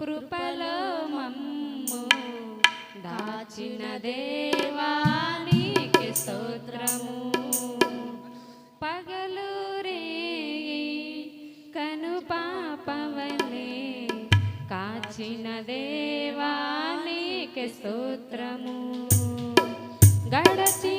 కృపలో మమ్ము. దాచిన దేవానికి స్తోత్రము. పగలు రే కను పాపవలే కాచిన దేవానికి స్తోత్రము. గడచి